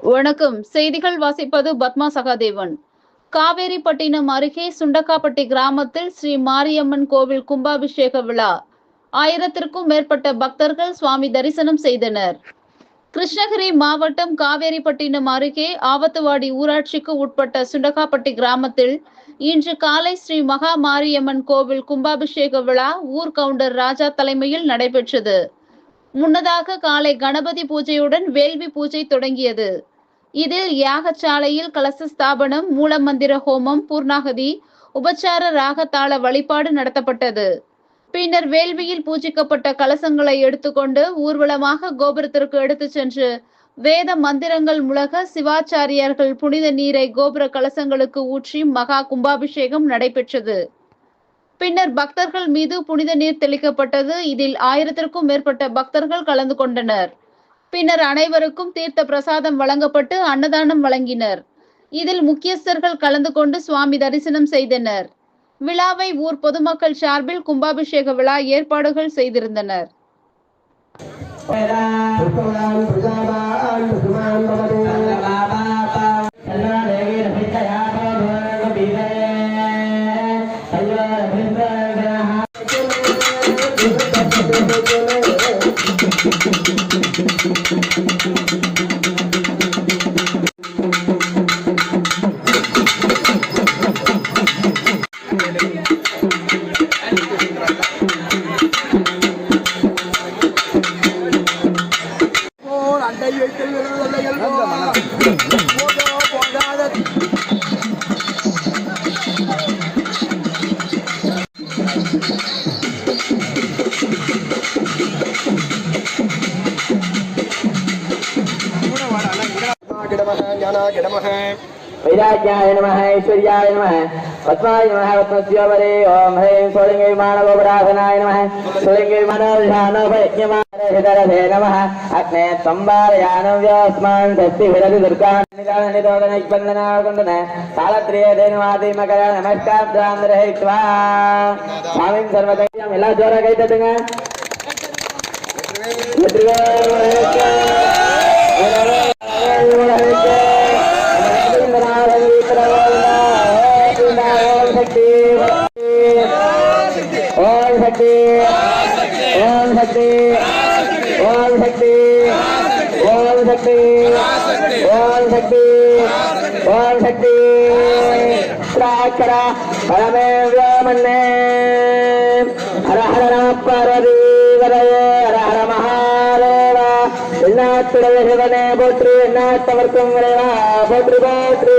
வணக்கம். செய்திகள் வாசிப்பது பத்மா சகாதேவன். காவேரிப்பட்டினம் அருகே சுண்டக்காப்பட்டி கிராமத்தில் ஸ்ரீ மாரியம்மன் கோவில் கும்பாபிஷேக விழா. ஆயிரத்திற்கும் மேற்பட்ட பக்தர்கள் சுவாமி தரிசனம் செய்தனர். கிருஷ்ணகிரி மாவட்டம் காவேரிப்பட்டினம் அருகே ஆவத்துவாடி ஊராட்சிக்கு உட்பட்ட சுண்டகாப்பட்டி கிராமத்தில் இன்று காலை ஸ்ரீ மகா மாரியம்மன் கோவில் கும்பாபிஷேக விழா ஊர் கவுண்டர் ராஜா தலைமையில் நடைபெற்றது. முன்னதாக காலை கணபதி பூஜையுடன் வேள்வி பூஜை தொடங்கியது. இதில் யாகசாலையில் கலச ஸ்தாபனம் மூலமந்திர ஹோமம் பூர்ணாகதி உபச்சார ராகத்தாள வழிபாடு நடத்தப்பட்டது. பின்னர் வேள்வியில் பூஜிக்கப்பட்ட கலசங்களை எடுத்துக்கொண்டு ஊர்வலமாக கோபுரத்திற்கு எடுத்துச் சென்று வேத மந்திரங்கள் முழக சிவாச்சாரியார்கள் புனித நீரை கோபுர கலசங்களுக்கு ஊற்றி மகா கும்பாபிஷேகம் நடைபெற்றது. பின்னர் பக்தர்கள் மீது புனித நீர் தெளிக்கப்பட்டது. இதில் ஆயிரத்திற்கும் மேற்பட்ட பக்தர்கள் கலந்து கொண்டனர். பின்னர் அனைவருக்கும் தீர்த்த பிரசாதம் வழங்கப்பட்டு அன்னதானம் வழங்கினர். இதில் முக்கியஸ்தர்கள் கலந்து கொண்டு சுவாமி தரிசனம் செய்தனர். விழாவை ஊர் பொதுமக்கள் சார்பில் கும்பாபிஷேக விழா ஏற்பாடுகள் செய்திருந்தனர். கிடமக ஞானா கிடமக वैराग्याय नमः ऐश्वर्याय नमः पद्माय नमः पद्मस्योपरे ॐ ह्रीं स्वलिङ्गे विमानगोपराधनाय नमः स्वलिङ्गे विमानोर्ध्यानोपयज्ञमानरथे नमः अग्ने त्वम्बारयानं व्योऽस्मान् षष्टिभिरति दुर्गानिदाननिरोधनैबन्धनाकुण्डन कालत्रियधेनुवादि मकर नमस्कारान्द्रहित्वा स्वामिं सर्वदैवम् எல்லா ஜோரா கை தட்டுங்க ஓம் ஓம் சக்தி ஓம் சக்தி ஓம் சக்தி ஓம் சக்தி பிராக்கரா பரமே வியோமன்னே. ஹர ஹர நம பார்வதி வரயே ஹர ஹர மகாதேவா. எண்ணாத்துடைய சிவனே போற்றி எண்ணாத்தவர்க்கும் விரைவா போற்றி போற்றி.